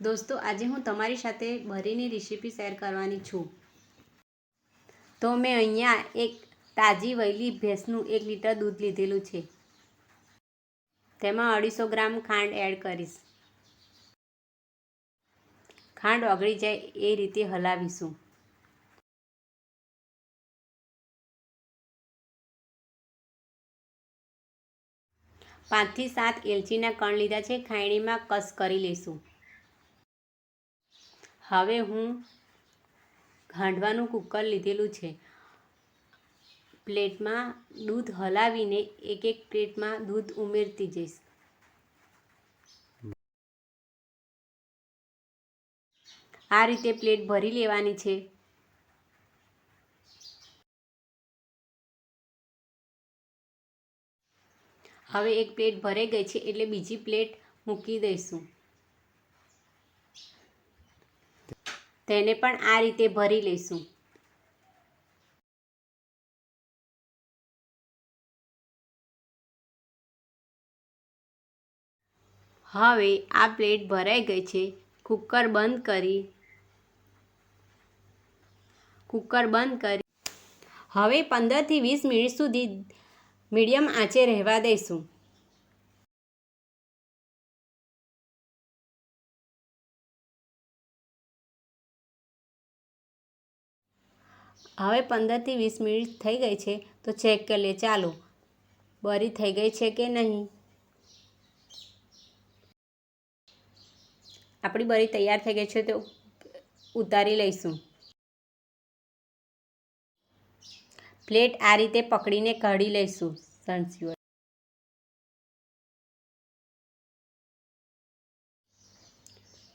દોસ્તો, આજે હું તમારી સાથે બરીની રેસીપી શેર કરવાની છું. તો મેં અહીંયા એક તાજી વહેલી ભેંસનું એક લીટર દૂધ લીધેલું છે. તેમાં અઢીસો ગ્રામ ખાંડ એડ કરીશ. ખાંડ ઓગળી જાય એ રીતે હલાવીશું. પાંચથી સાત એલચીના કણ લીધા છે, ખાયણીમાં કસ કરી લઈશું. હવે હું હાંડવાનું કુકર લીધેલું છે. પ્લેટમાં દૂધ હલાવીને એક એક પ્લેટમાં દૂધ ઉમેરતી જઈશ. આ રીતે પ્લેટ ભરી લેવાની છે. હવે એક પ્લેટ ભરાઈ ગઈ છે એટલે બીજી પ્લેટ મૂકી દઈશું. તેને પણ આ રીતે ભરી લઈશું. હવે આ પ્લેટ ભરાઈ ગઈ છે. કુકર બંધ કરી. કુકર બંધ કરી. હવે પંદરથી વીસ મિનિટ સુધી મીડિયમ આંચે રહેવા દઈશું. હવે પંદરથી વીસ મિનિટ થઈ ગઈ છે, તો ચેક કરી લે, ચાલો. બરી થઈ ગઈ છે કે નહીં? આપણી બરી તૈયાર થઈ ગઈ છે, તો ઉતારી લઈશું. પ્લેટ આ રીતે પકડીને કાઢી લઈશું સણસીઓ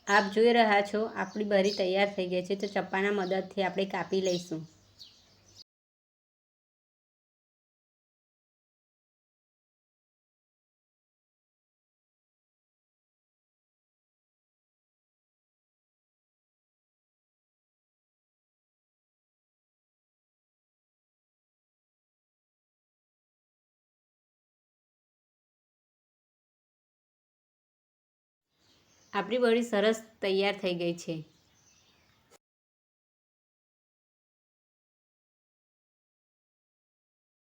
આપ જોઈ રહ્યા છો, આપણી બરી તૈયાર થઈ ગઈ છે, તો ચપ્પાના મદદથી આપણે કાપી લઈશું. આપણી બળી સરસ તૈયાર થઈ ગઈ છે.